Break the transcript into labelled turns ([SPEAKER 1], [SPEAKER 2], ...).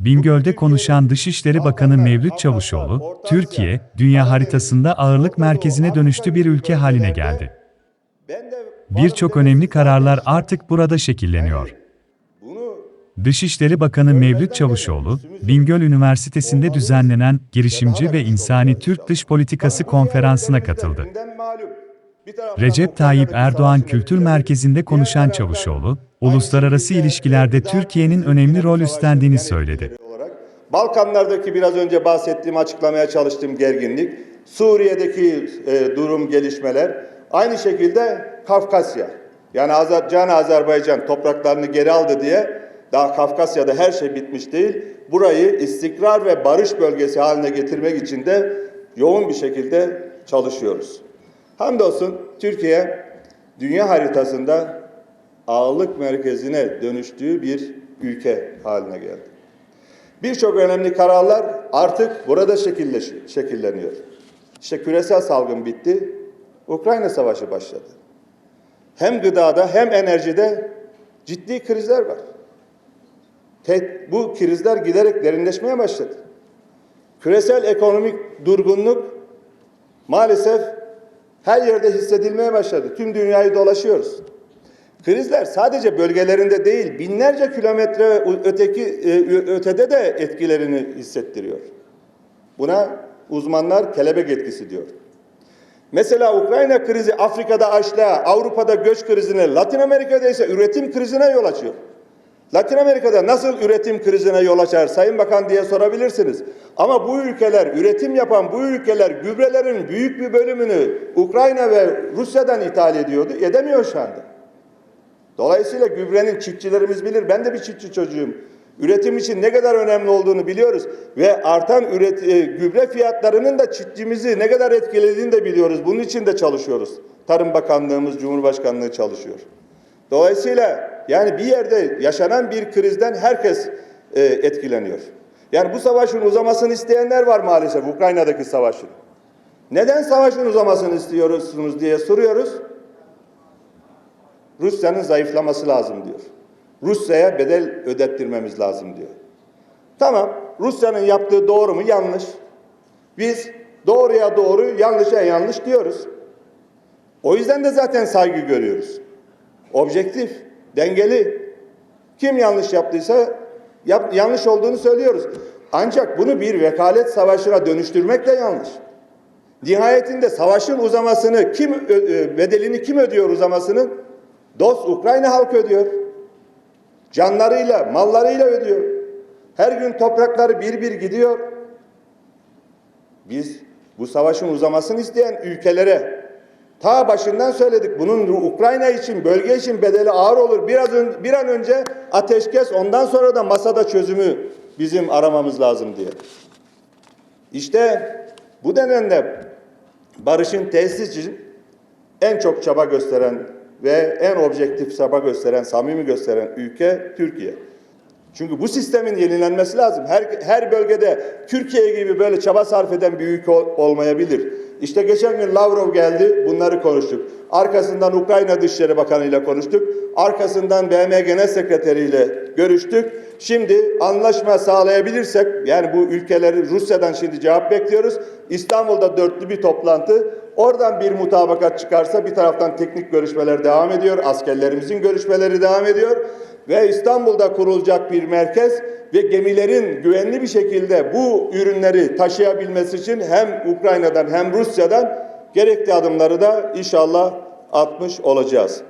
[SPEAKER 1] Bingöl'de konuşan Dışişleri Bakanı Mevlüt Çavuşoğlu, Türkiye, dünya haritasında ağırlık merkezine dönüştü bir ülke haline geldi. Birçok önemli kararlar artık burada şekilleniyor. Dışişleri Bakanı Mevlüt Çavuşoğlu, Bingöl Üniversitesi'nde düzenlenen Girişimci ve İnsani Türk Dış Politikası konferansına katıldı.
[SPEAKER 2] gündem malum. Bir taraftan
[SPEAKER 1] Recep Tayyip Erdoğan Kültür Merkezi'nde konuşan Çavuşoğlu, uluslararası ilişkilerde Türkiye'nin önemli rol üstlendiğini söyledi.
[SPEAKER 2] Balkanlardaki biraz önce bahsettiğim, açıklamaya çalıştığım gerginlik, Suriye'deki e, durum, gelişmeler, aynı şekilde Kafkasya. Yani Azerbaycan, Azerbaycan topraklarını geri aldı diye daha Kafkasya'da her şey bitmiş değil. Burayı istikrar ve barış bölgesi haline getirmek için de yoğun bir şekilde çalışıyoruz. Hamdolsun Türkiye dünya haritasında ağırlık merkezine dönüştüğü bir ülke haline geldi. Birçok önemli kararlar artık burada şekilleniyor. İşte küresel salgın bitti, Ukrayna Savaşı başladı. Hem gıdada hem enerjide ciddi krizler var. Tek, bu krizler giderek derinleşmeye başladı. Küresel ekonomik durgunluk maalesef her yerde hissedilmeye başladı. Tüm dünyayı dolaşıyoruz. Krizler sadece bölgelerinde değil, binlerce kilometre öteki e, ötede de etkilerini hissettiriyor. Buna uzmanlar kelebek etkisi diyor. Mesela Ukrayna krizi Afrika'da açlığa, Avrupa'da göç krizine, Latin Amerika'da ise üretim krizine yol açıyor. Latin Amerika'da nasıl üretim krizine yol açar Sayın Bakan diye sorabilirsiniz. Ama bu ülkeler, üretim yapan bu ülkeler gübrelerin büyük bir bölümünü Ukrayna ve Rusya'dan ithal ediyordu. Edemiyor şu anda. Dolayısıyla gübrenin çiftçilerimiz bilir. Ben de bir çiftçi çocuğum. Üretim için ne kadar önemli olduğunu biliyoruz ve artan üret, e, gübre fiyatlarının da çiftçimizi ne kadar etkilediğini de biliyoruz. Bunun için de çalışıyoruz. Tarım Bakanlığımız, Cumhurbaşkanlığı çalışıyor. Dolayısıyla yani bir yerde yaşanan bir krizden herkes e, etkileniyor. Yani bu savaşın uzamasını isteyenler var maalesef Ukrayna'daki savaşın. Neden savaşın uzamasını istiyorsunuz diye soruyoruz. Rusya'nın zayıflaması lazım diyor. Rusya'ya bedel ödettirmemiz lazım diyor. Tamam, Rusya'nın yaptığı doğru mu? Yanlış. Biz doğruya doğru, yanlışa yanlış diyoruz. O yüzden de zaten saygı görüyoruz. Objektif, dengeli. Kim yanlış yaptıysa yap, yanlış olduğunu söylüyoruz. Ancak bunu bir vekalet savaşına dönüştürmek de yanlış. Nihayetinde savaşın uzamasını kim ö- bedelini kim ödüyor uzamasının? Dost Ukrayna halkı ödüyor. Canlarıyla, mallarıyla ödüyor. Her gün toprakları bir bir gidiyor. Biz bu savaşın uzamasını isteyen ülkelere ta başından söyledik. Bunun Ukrayna için, bölge için bedeli ağır olur. Biraz ön- bir an önce ateşkes, ondan sonra da masada çözümü bizim aramamız lazım diye. İşte bu nedenle barışın tesis için en çok çaba gösteren ve en objektif çaba gösteren, samimi gösteren ülke Türkiye. Çünkü bu sistemin yenilenmesi lazım. Her, her bölgede Türkiye gibi böyle çaba sarf eden bir ülke ol- olmayabilir. İşte geçen gün Lavrov geldi, bunları konuştuk. Arkasından Ukrayna Dışişleri Bakanı ile konuştuk. Arkasından BM Genel Sekreteri ile görüştük. Şimdi anlaşma sağlayabilirsek, yani bu ülkeleri Rusya'dan şimdi cevap bekliyoruz. İstanbul'da dörtlü bir toplantı. Oradan bir mutabakat çıkarsa bir taraftan teknik görüşmeler devam ediyor. Askerlerimizin görüşmeleri devam ediyor ve İstanbul'da kurulacak bir merkez ve gemilerin güvenli bir şekilde bu ürünleri taşıyabilmesi için hem Ukrayna'dan hem Rusya'dan gerekli adımları da inşallah atmış olacağız.